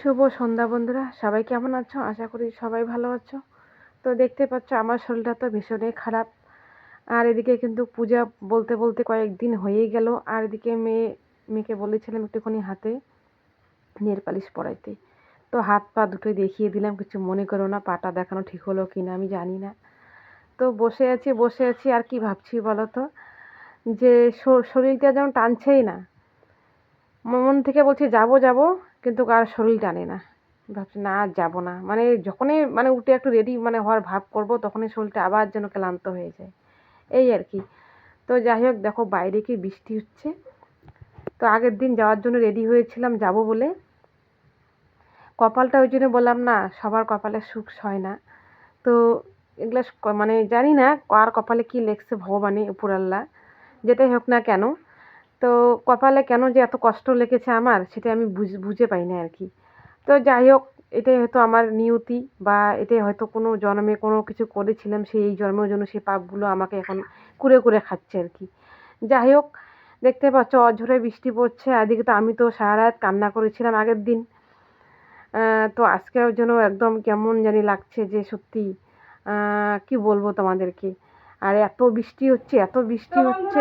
শুভ সন্ধ্যা বন্ধুরা, সবাই কেমন আছো? আশা করি সবাই ভালো আছো। তো দেখতে পাচ্ছ আমার শরীরটা তো ভীষণই খারাপ। আর এদিকে কিন্তু পূজা বলতে বলতে কয়েকদিন হয়েই গেল। আর এদিকে মেয়ে, মেয়েকে বলেছিলাম একটুখানি হাতে নেল পালিশ পরাইতে। তো হাত পা দুটোই দেখিয়ে দিলাম, কিছু মনে করো না, পাটা দেখানো ঠিক হলো কি না আমি জানি না। তো বসে আছি বসে আছি, আর কি ভাবছি বলো তো? যে শরীরটা যেমন টানছেই না। মন থেকে বলছি যাব যাব কিন্তু আর শরীর টানে না। ভাবছি, না, আর যাব না। মানে যখনই মানে উঠে একটু রেডি মানে হওয়ার ভাব করব, তখনই শরীরটা আবার যেন ক্লান্ত হয়ে যায়। এই আর কি। তো যাই হোক, দেখো বাইরে কি বৃষ্টি হচ্ছে। তো আগের দিন যাওয়ার জন্য রেডি হয়েছিলাম যাব বলে। কপালটা ওই জন্য বললাম, না, সবার কপালে সুখ হয় না। তো এগুলো মানে জানি না কার কপালে কি লেখছে ভগবানে উপরাল্লা যেটাই হোক না কেন তো কপালে কেন যে এত কষ্ট লেগেছে আমার, সেটা আমি বুঝ পাই না আর কি তো যাই হোক, এটাই হয়তো আমার নিয়তি বা এটাই হয়তো কোনো জন্মে কোনো কিছু করেছিলাম, সেই জন্মের জন্য সেই পাপগুলো আমাকে এখন কুরে কুরে খাচ্ছে আর কি যাই হোক, দেখতে পাচ্ছ অঝরে বৃষ্টি পড়ছে, এদিকে তো আমি তো সারা রাত কান্না করেছিলাম আগের দিন। তো আজকেও যেন একদম কেমন জানি লাগছে যে সত্যি কি বলব তোমাদেরকে? আর এত বৃষ্টি হচ্ছে এত বৃষ্টি হচ্ছে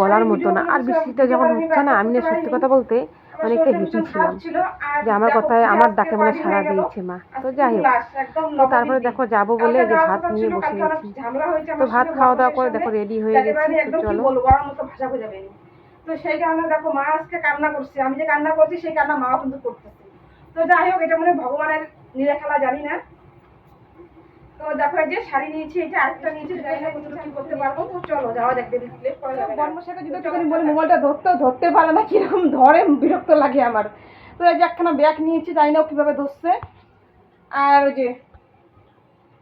বলার মতো না। আর বৃষ্টিটা যখন হচ্ছে না আমি না সত্যি কথা বলতে অনেকটা হেঁটেছিলাম যে আমার কথায় আমার ডাকে মানে সাড়া দিয়েছে মা। তো যাই হোক তো তারপরে দেখো যাব বলে যে ভাত নিয়ে বসে গেছি। তো ভাত খাওয়া দাওয়া করে দেখো রেডি হয়ে গেছি তো চলো। তো সেই কারণে দেখো মা আজকে কান্না করছে আমি যে কান্না করছি সেই কান্না মাও কিন্তু করতেছে। তো যাই হোক এটা মনে ভগবানের নীলা খেলা জানি না। তো দেখো যে শাড়ি নিয়েছি যে আরেকটা নিয়েছি জানি না কতটুকু কি করতে পারব। তো চলো যাওয়া যাক লেট করা যাবে। বর্মশাকে যদি একটুখানি বলি মোবাইলটা ধরতেও ধরতে পারে না কীরকম ধরে বিরক্ত লাগে আমার। তো এই যে একখানা ব্যাগ নিয়েছি জানি না কীভাবে ধরছে। আর ওই যে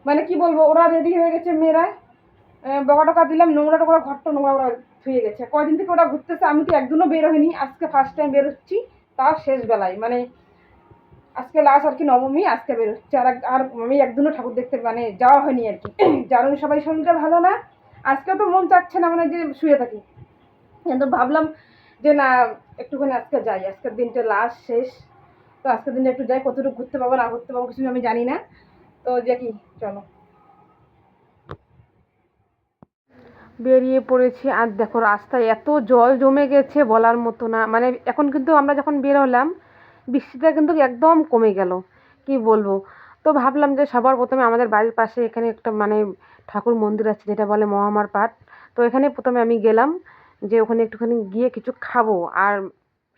মানে কি বলব ওরা রেডি হয়ে গেছে মেয়েরা। বকা টকা দিলাম নোংরা টোকরা ঘরটা নোংরা ওরা ধুয়ে গেছে। কয়দিন থেকে ওরা ঘুরতেছে আমি তো একদিনও বের হইনি আজকে ফার্স্ট টাইম বেরোচ্ছি তাও শেষ বেলায় মানে আজকে লাস্ট আর কি নবমী, আজকে বেরোচ্ছে আর আর আমি একদিনও ঠাকুর দেখতে মানে যাওয়া হয়নি আর কি। জানুন সবাই শরীরটা ভালো না? আজকে তো মন চাচ্ছে না মানে যে শুয়ে থাকি। কিন্তু ভাবলাম যে না, একটুখানি আজকে যাই। আজকের দিনটা লাস্ট শেষ। তো আজকের দিনটা একটু যাই, কতটুকু ঘুরতে পাবো, না ঘুরতে পাবো কিছু আমি জানি না। তো যে কি, চলো। বেরিয়ে পড়েছি। আর দেখো, রাস্তায় এত জল জমে গেছে বলার মতো না। মানে এখন কিন্তু আমরা যখন বের হলাম বৃষ্টিটা কিন্তু একদম কমে গেল। কি বলব? তো ভাবলাম যে সবার প্রথমে আমাদের বাড়ির পাশে এখানে একটা মানে ঠাকুর মন্দির আছে, যেটা বলে মহামার পাট। তো এখানে প্রথমে আমি গেলাম যে ওখানে একটুখানি গিয়ে কিছু খাব। আর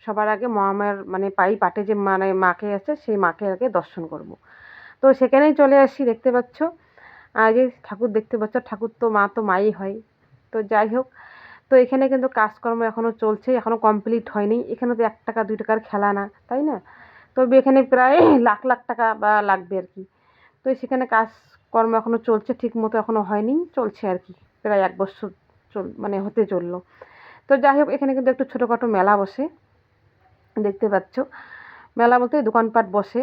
সবার আগে মহামার মানে পাই পাটে যে মানে মাকে আছে, সেই মাকে আগে দর্শন করব। তো সেখানেই চলে আসি, দেখতে পাচ্ছ। আর যে ঠাকুর দেখতে পাচ্ছ, ঠাকুর তো মা তো মাই হয়। তো যাই হোক তো এখানে কিন্তু কাজকর্ম এখনও চলছে এখনও কমপ্লিট হয়নি। এখানে তো এক টাকা, দুই টাকার খেলা না, তাই না? তবে এখানে প্রায় লাখ লাখ টাকা বা লাগবে আর কি। তো সেখানে কাজকর্ম এখনও চলছে, ঠিক মতো এখনও হয়নি, চলছে আর কি। প্রায় এক বছর চল মানে হতে চলল। তো যাই হোক, এখানে কিন্তু একটু ছোটোখাটো মেলা বসে, দেখতে পাচ্ছ। মেলা বলতে দোকানপাট বসে।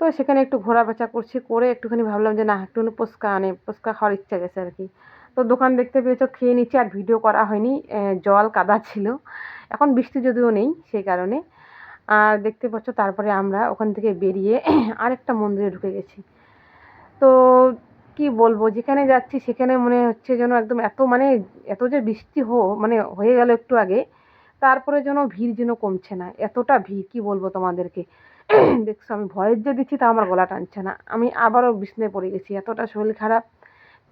তো সেখানে একটু ঘোরা বেচা করছি, করে একটুখানি ভাবলাম যে না, একটুখানি ফুচকা আনে, ফুচকা খাওয়ার ইচ্ছা গেছে আর কি। তো দোকান দেখতে পেয়েছ খেয়ে নিচ্ছি আর ভিডিও করা হয়নি জল কাদা ছিল। এখন বৃষ্টি যদিও নেই সেই কারণে। আর দেখতে পাচ্ছ তারপরে আমরা ওখান থেকে বেরিয়ে আরেকটা মন্দিরে ঢুকে গেছি। তো কি বলব, যেখানে যাচ্ছি সেখানে মনে হচ্ছে যেন একদম এত মানে এত যে বৃষ্টি হো মানে হয়ে গেল একটু আগে, তারপরে যেন ভিড় যেন কমছে না। এতটা ভিড়, কি বলব তোমাদেরকে? দেখছ, আমি ভয়ের যে দিচ্ছি তা আমার গলা টানছে না। আমি আবারও বিছনায় পড়ে গেছি, এতটা শরীর খারাপ,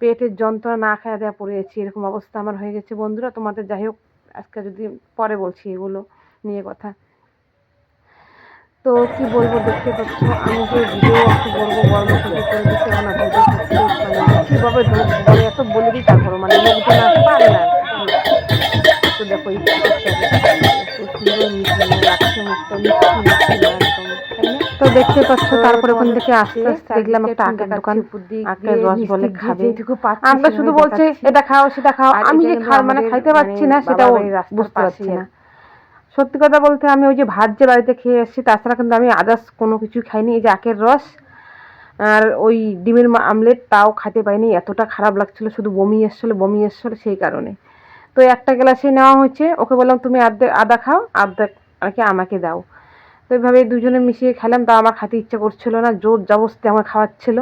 পেটের যন্ত্রণা না খাওয়া দেওয়া পড়ে গেছি, এরকম অবস্থা আমার হয়ে গেছে। বন্ধুরা, তোমাদের যাই হোক, আজকে যদি পরে বলছি এগুলো নিয়ে কথা। তো কি বলব, দেখতে পাচ্ছ, আমি যে ভিডিও একটু বলব গর্ব করে মানে এত বলে দিই তারপরও মানে লোকজন আর পারে না। তো দেখো তো দেখতে পাচ্ছ তারপরে ওখান থেকে আস্তে আস্তে দেখলাম একটা আখের দোকান। আখের রস বলে খাবে। আমরা শুধু বলছে এটা খাও সেটা খাও আমি যে খা মানে খাইতে পারছি না সেটাও বুঝতে পারছি না। সত্যি কথা বলতে আমি ওই যে ভাত যে বাড়িতে খেয়ে এসেছি তাছাড়া কিন্তু আমি আদার্স কোনো কিছুই খাইনি। এই যে আখের রস আর ওই ডিমের আমলেট তাও খেতে পাইনি এতটা খারাপ লাগছিল শুধু বমি এসছিলো বমি এসছিলো সেই কারণে। তো একটা গ্লাসে নেওয়া হয়েছে ওকে বললাম তুমি আর্ধেক আদা খাও আর্ধেক আর কি আমাকে দাও। এইভাবে দুজনে মিশিয়ে খেলাম, তা আমার খাতে ইচ্ছে করছিল না, জোর জবস্তি আমার খাওয়াচ্ছিল।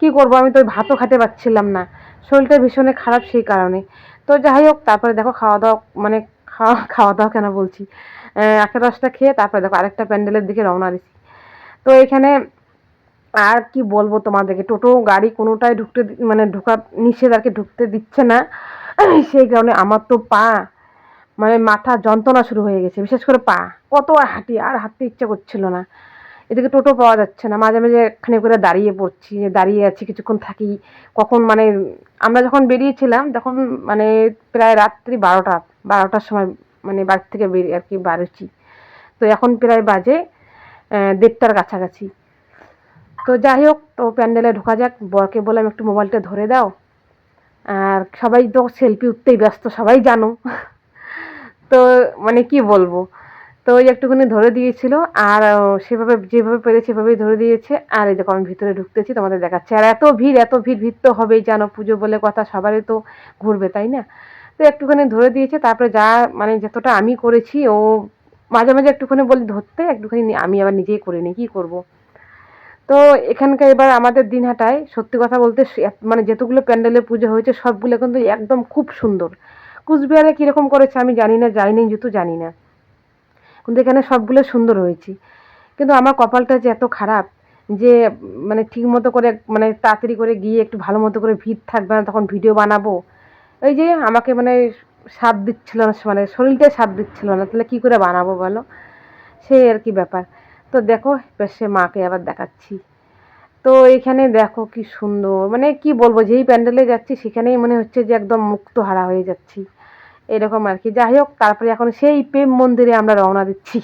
কি করব, আমি তো ওই ভাতও খেতে পারছিলাম না। শরীরটা ভীষণই খারাপ সেই কারণে। তো যাই হোক, তারপরে দেখো খাওয়া দাওয়া মানে খাওয়া খাওয়া দাওয়া কেন বলছি? আখের রসটা খেয়ে তারপরে দেখো আরেকটা প্যান্ডেলের দিকে রওনা দিছি। তো এখানে আর কি বলব তোমাদেরকে, টোটো, গাড়ি কোনোটাই ঢুকতে মানে ঢোকা নিষেধ আর কি ঢুকতে দিচ্ছে না। সেই কারণে আমার তো পা মানে মাথা যন্ত্রণা শুরু হয়ে গেছে, বিশেষ করে পা। কত আর হাঁটি, আর হাঁটতে ইচ্ছে করছিল না। এদিকে টোটো পাওয়া যাচ্ছে না, মাঝে মাঝে এখানে করে দাঁড়িয়ে পড়ছি দাঁড়িয়ে আছি, কিছুক্ষণ থাকি। কখন মানে আমরা যখন বেরিয়েছিলাম, তখন মানে প্রায় রাত্রি বারোটা, বারোটার সময় মানে বাড়ি থেকে বেরিয়ে আর কি বাড়ছি। তো এখন প্রায় বাজে দেড়টার কাছাকাছি। তো যাই হোক, তো প্যান্ডেলে ঢোকা যাক, বরকে বললাম, একটু মোবাইলটা ধরে দাও। আর সবাই তো সেলফি উঠতেই ব্যস্ত, সবাই জানো। তো মানে কি বলব? তো ওই একটুখানি ধরে দিয়েছিল, আর সেভাবে যেভাবে পেরেছে সেভাবেই ধরে দিয়েছে। আর এই দেখো আমি ভিতরে ঢুকতেছি, তোমাদের দেখাচ্ছে। আর এত ভিড় এত ভিড় ভিড় তো হবেই, জানো, পুজো বলে কথা সবারই তো ঘুরবে, তাই না? তো একটুখানি ধরে দিয়েছে, তারপরে যা মানে যতটা আমি করেছি, ও মাঝে মাঝে একটুখানি বলি ধরতে, একটুখানি আমি আবার নিজেই করে নিই কী করব? তো এখানকার এবার আমাদের দিনহাটায়, সত্যি কথা বলতে মানে যেতগুলো প্যান্ডেলে পুজো হয়েছে, সবগুলো কিন্তু একদম খুব সুন্দর। কুচবিহারে কীরকম করেছে আমি জানি না যাইনি যেহেতু জানি না। কিন্তু এখানে সবগুলো সুন্দর হয়েছে। কিন্তু আমার কপালটা যে এত খারাপ যে মানে ঠিক মতো করে মানে তাড়াতাড়ি করে গিয়ে একটু ভালো মতো করে ভিড় থাকবে না, তখন ভিডিও বানাবো। এই যে আমাকে মানে সাথ দিচ্ছিল না মানে শরীরটাই সাথ দিচ্ছিল না, তাহলে কী করে বানাবো বলো? সেই আর কি ব্যাপার। তো দেখো সে মাকে আবার দেখাচ্ছি। তো এখানে দেখো কি সুন্দর মানে কি বলব, যেই প্যান্ডেলে যাচ্ছি সেখানেই মনে হচ্ছে যে একদম মুক্ত হারা হয়ে যাচ্ছি। এরকম আর কি। যাই হোক, তারপরে এখন সেই প্রেম মন্দিরে আমরা রওনা দিচ্ছি।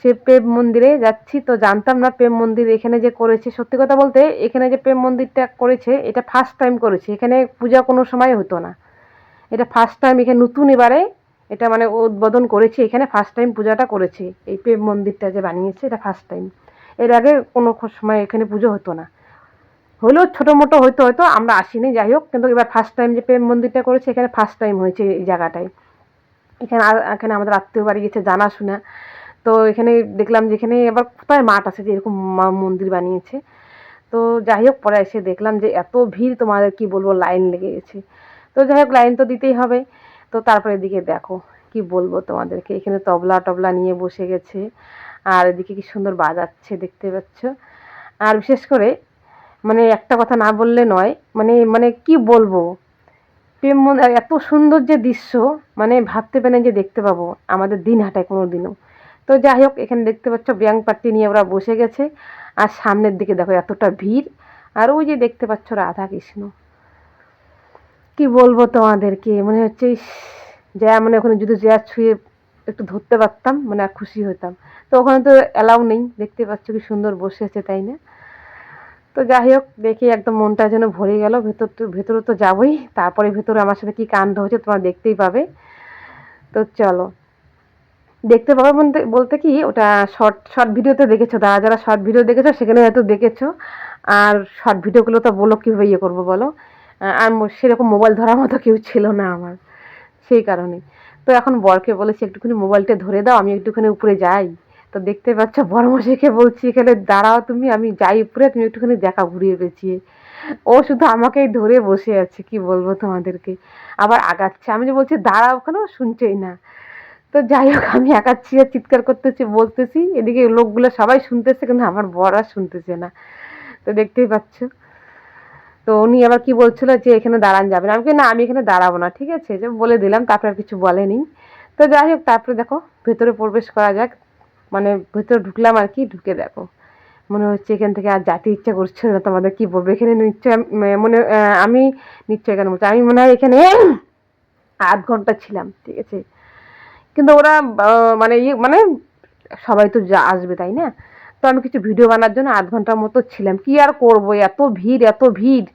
সে প্রেম মন্দিরে যাচ্ছি। তো জানতাম না প্রেম মন্দির এখানে যে করেছে। সত্যি কথা বলতে, এখানে যে প্রেম মন্দিরটা করেছে, এটা ফার্স্ট টাইম করেছে। এখানে পূজা কোনো সময় হতো না। এটা ফার্স্ট টাইম এখানে নতুন এবারে এটা মানে উদ্বোধন করেছে। এখানে ফার্স্ট টাইম পূজাটা করেছে। এই প্রেম মন্দিরটা যে বানিয়েছে, এটা ফার্স্ট টাইম এর আগে কোনো সময় এখানে পুজো হতো না। হলেও ছোটো মোটো হয়তো হয়তো আমরা আসিনি, যাই হোক। কিন্তু এবার ফার্স্ট টাইম যে প্রেম মন্দিরটা করেছে, এখানে ফার্স্ট টাইম হয়েছে এই জায়গাটায়। এখানে আর এখানে আমাদের আত্মীয় বাড়ি গেছে, জানাশোনা। তো এখানে দেখলাম যে এখানে এবার কোথায় মাঠ আছে যে এরকম মন্দির বানিয়েছে। তো যাই হোক, পরে এসে দেখলাম যে এত ভিড়, তোমাদের কি বলব, লাইন লেগে গেছে। তো যাই হোক, লাইন তো দিতেই হবে। তো তারপরে এদিকে দেখো, কি বলব তোমাদেরকে? এখানে তবলা টবলা নিয়ে বসে গেছে। আর এদিকে কি সুন্দর বাজাচ্ছে দেখতে পাচ্ছ। আর বিশেষ করে মানে একটা কথা না বললে নয় মানে মানে কি বলব? প্রেম এত সুন্দর যে দৃশ্য মানে ভাবতে পেরে যে দেখতে পাবো আমাদের দিন হাটায় কোনো দিনও তো যাই হোক, এখানে দেখতে পাচ্ছ ব্যাং পার্টি নিয়ে ওরা বসে গেছে। আর সামনের দিকে দেখো এতটা ভিড়। আর ওই যে দেখতে পাচ্ছ রাধা কৃষ্ণ কি বলব তোমাদেরকে? মনে হচ্ছে যা মানে ওখানে যদি যা ছুঁয়ে একটু ধরতে পারতাম মানে আর খুশি হতাম তো ওখানে তো অ্যালাউ নেই দেখতে পাচ্ছ কি সুন্দর বসে আছে তাই না? তো যাই হোক, দেখি একদম মনটা যেন ভরে গেল, ভেতর তো, ভেতরে তো যাবোই, তারপরে ভেতরে আমার সাথে কি কাণ্ড হয়েছে তোমরা দেখতেই পাবে। তো চলো। দেখতে পাবে বলতে কি, ওটা শর্ট শর্ট ভিডিওতে দেখেছ, যারা যারা শর্ট ভিডিও দেখেছ সেখানে হয়তো দেখেছ। আর শর্ট ভিডিওগুলো তো বলো, কীভাবে ইয়ে করব বলো? আর সেরকম মোবাইল ধরার মতো কেউ ছিল না আমার, সেই কারণে। তো এখন বরকে বলেছি, একটুখানি মোবাইলটা ধরে দাও, আমি একটুখানি উপরে যাই। তো দেখতে পাচ্ছ, বড় মশাইকে বলছি, এখানে দাঁড়াও তুমি, আমি যাই উপরে, তুমি একটুখানি দেখা ঘুরিয়ে পেঁচিয়ে ও শুধু আমাকেই ধরে বসে আছে, কি বলব তোমাদেরকে। আবার আগাচ্ছে, আমি যে বলছি, দাঁড়াও ওখানেও শুনছেই না। তো যাই হোক, আমি একাচ্ছি আর চিৎকার করতেছি, বলতেছি, এদিকে লোকগুলো সবাই শুনতেছে, কিন্তু আমার বর আর শুনতেছে না। তো দেখতেই পাচ্ছ। তো উনি আবার কি বলছিল যে এখানে দাঁড়ান যাবে না? আমি না, আমি এখানে দাঁড়াবো না, ঠিক আছে? যে বলে দিলাম, তারপরে আর কিছু বলেনি। তো যাই হোক, তারপরে দেখো, ভেতরে প্রবেশ করা যাক। মানে ভেতরে ঢুকলাম আর কি, ঢুকে দেখো। মনে হচ্ছে এখান থেকে আর যেতে ইচ্ছা করছে না, তোমাদের কি বলব? এখানে নিশ্চয় মনে আমি নিশ্চয় কেন বলছি আমি মনে হয় এখানে আধ ঘণ্টা ছিলাম, ঠিক আছে? কিন্তু ওরা মানে ইয়ে মানে সবাই তো আসবে, তাই না? তো আমি কিছু ভিডিও বানার জন্য আধ ঘণ্টার মতো ছিলাম। কি আর করব? এত ভিড় এত ভিড়।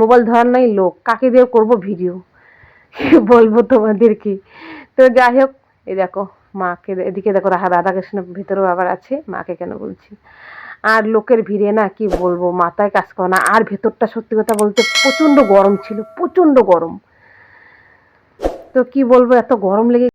মোবাইল ধরার নাই লোক। কাকে দিয়ে করব ভিডিও বলব তোমাদেরকে? তো যাই হোক, এই দেখো, মাকে এদিকে দেখো রাধা রাধাকৃষ্ণ ভিতরেও আবার আছে। মাকে কেন বলছি? আর লোকের ভিড়ে না কি বলব? মাথায় কাজ করে না। আর ভেতরটা সত্যি কথা বলতে প্রচণ্ড গরম ছিল, প্রচণ্ড গরম। তো কি বলব, এত গরম লেগে